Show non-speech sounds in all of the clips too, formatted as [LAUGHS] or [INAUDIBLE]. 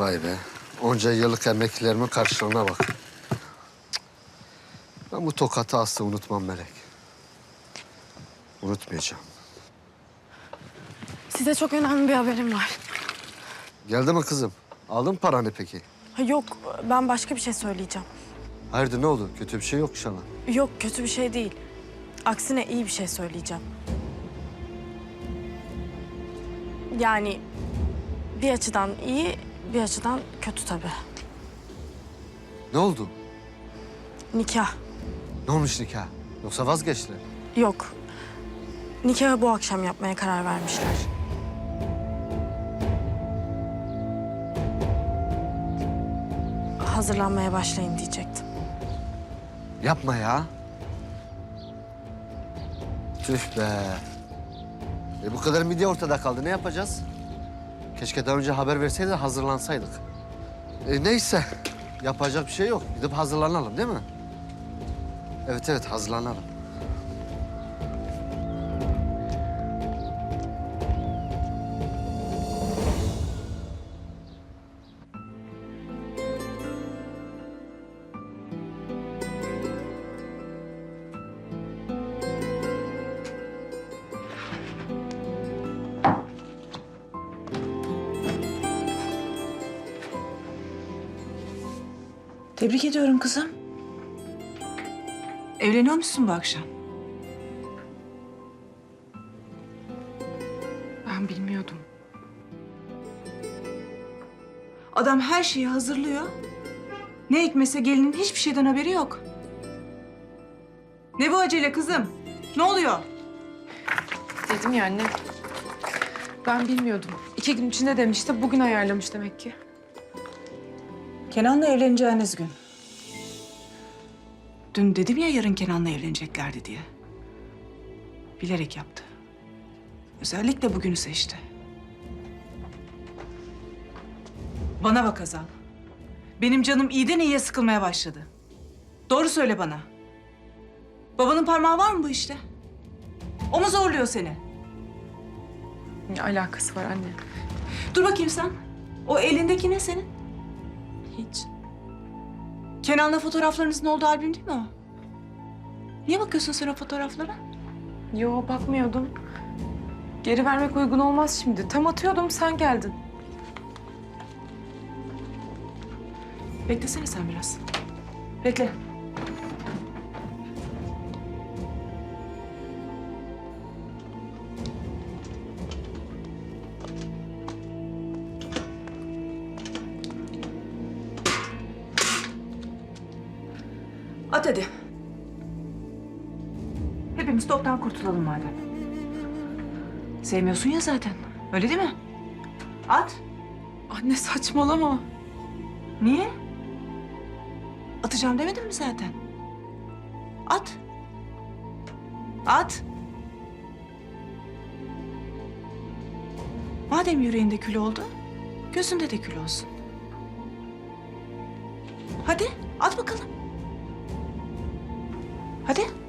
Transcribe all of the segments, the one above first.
Vay be. Onca yıllık emeklerimin karşılığına bak. Ben bu tokatı asla unutmam Melek. Unutmayacağım. Size çok önemli bir haberim var. Geldi mi kızım? Aldın paranı peki? Ha, yok, ben başka bir şey söyleyeceğim. Hayırdır ne oldu? Kötü bir şey yok inşallah. Yok, kötü bir şey değil. Aksine iyi bir şey söyleyeceğim. Yani bir açıdan iyi, bir açıdan kötü tabii. Ne oldu? Nikah. Ne olmuş nikah? Yoksa vazgeçtiler. Yok. Nikahı bu akşam yapmaya karar vermişler. Hazırlanmaya başlayın diyecektim. Yapma ya. Tüh be. E bu kadar midye ortada kaldı. Ne yapacağız? Keşke daha önce haber verseydi de hazırlansaydık. E neyse. Yapacak bir şey yok. Gidip hazırlanalım değil mi? Evet evet hazırlanalım. Tebrik ediyorum kızım. Evleniyor musun bu akşam? Ben bilmiyordum. Adam her şeyi hazırlıyor. Ne hikmetse gelinin hiçbir şeyden haberi yok. Ne bu acele kızım? Ne oluyor? Dedim ya anne. Ben bilmiyordum. İki gün içinde demişti, bugün ayarlamış demek ki. Kenan'la evleneceğiniz gün. Dün dedim ya yarın Kenan'la evleneceklerdi diye. Bilerek yaptı. Özellikle bugünü seçti. Bana bak Azal. Benim canım iyiden iyiye sıkılmaya başladı. Doğru söyle bana. Babanın parmağı var mı bu işte? O mu zorluyor seni? Ne alakası var anne? Dur bakayım sen. O elindeki ne senin? Hiç. Kenan'la fotoğraflarınızın olduğu albüm değil mi o? Niye bakıyorsun sen o fotoğraflara? Yo bakmıyordum. Geri vermek uygun olmaz şimdi. Tam atıyordum, sen geldin. Beklesene sen biraz. Bekle. At hadi. Hepimiz toptan kurtulalım madem. Sevmiyorsun ya zaten. Öyle değil mi? At. Anne saçmalama. Niye? Atacağım demedim mi zaten? At. At. Madem yüreğinde kül oldu, gözünde de kül olsun. Hadi at bakalım. Hadi. Al.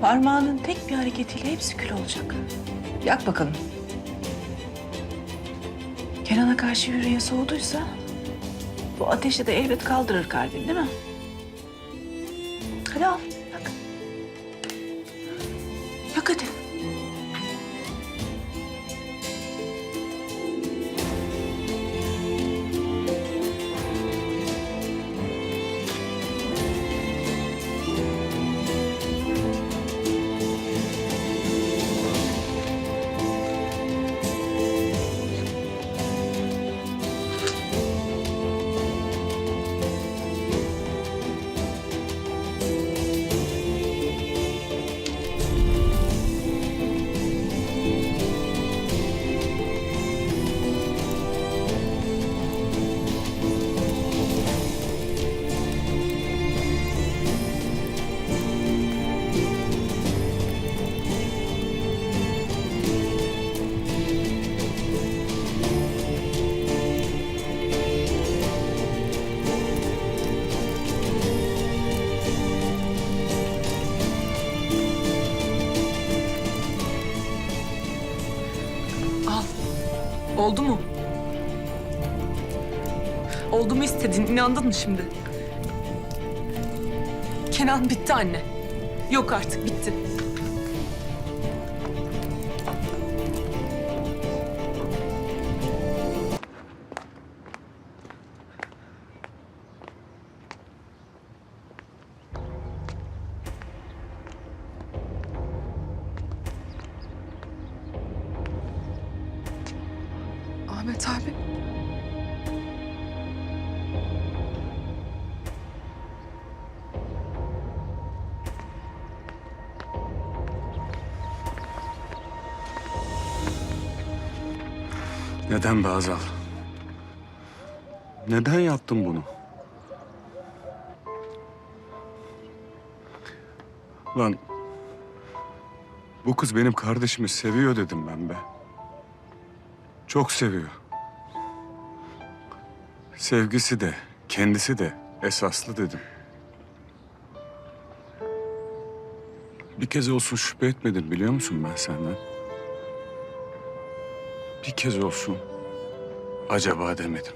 Parmağının tek bir hareketiyle hepsi kül olacak. Yak bakalım. Kenan'a karşı yüreğe soğuduysa bu ateşi de elbet kaldırır kalbin değil mi? Hadi al, Oldu mu? Oldu mu istedin? İnandın mı şimdi? Kenan bitti anne. Yok artık bitti. Neden be Azal? Neden yaptın bunu? Lan bu kız benim kardeşimi seviyor dedim ben be. Çok seviyor. Sevgisi de, kendisi de esaslı dedim. Bir kez olsun şüphe etmedim biliyor musun ben senden? Bir kez olsun acaba demedim.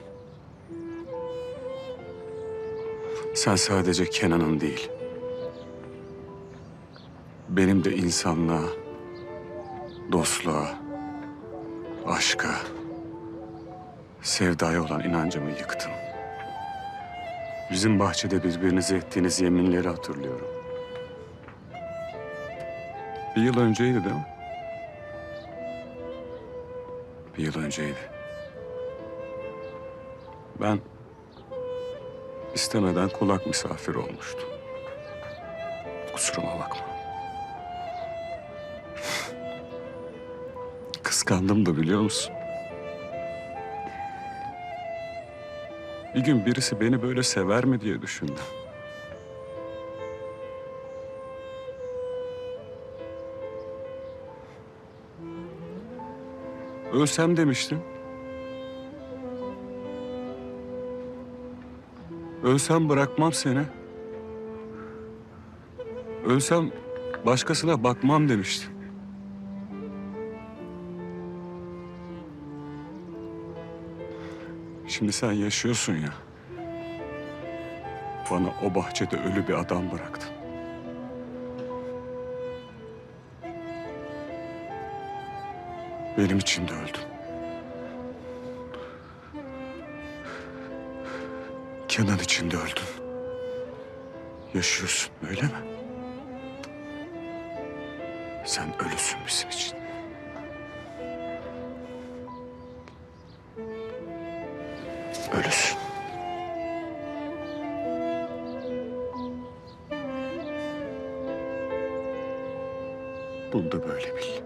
Sen sadece Kenan'ın değil. Benim de insanlığa, dostluğa, aşka, sevdaya olan inancımı yıktın. Bizim bahçede birbirinize ettiğiniz yeminleri hatırlıyorum. Bir yıl önceydi değil mi? Bir yıl önceydi. Ben istemeden kulak misafiri olmuştum. Kusuruma bakma. [LAUGHS] Kıskandım da biliyor musun? Bir gün birisi beni böyle sever mi diye düşündüm. Ölsem demiştim. Ölsem bırakmam seni. Ölsem başkasına bakmam demiştim. Şimdi sen yaşıyorsun ya. Bana o bahçede ölü bir adam bıraktın. Benim için de öldün. Kenan için de öldün. Yaşıyorsun öyle mi? Sen ölüsün bizim için. Ölüsün. Bunu da böyle bil.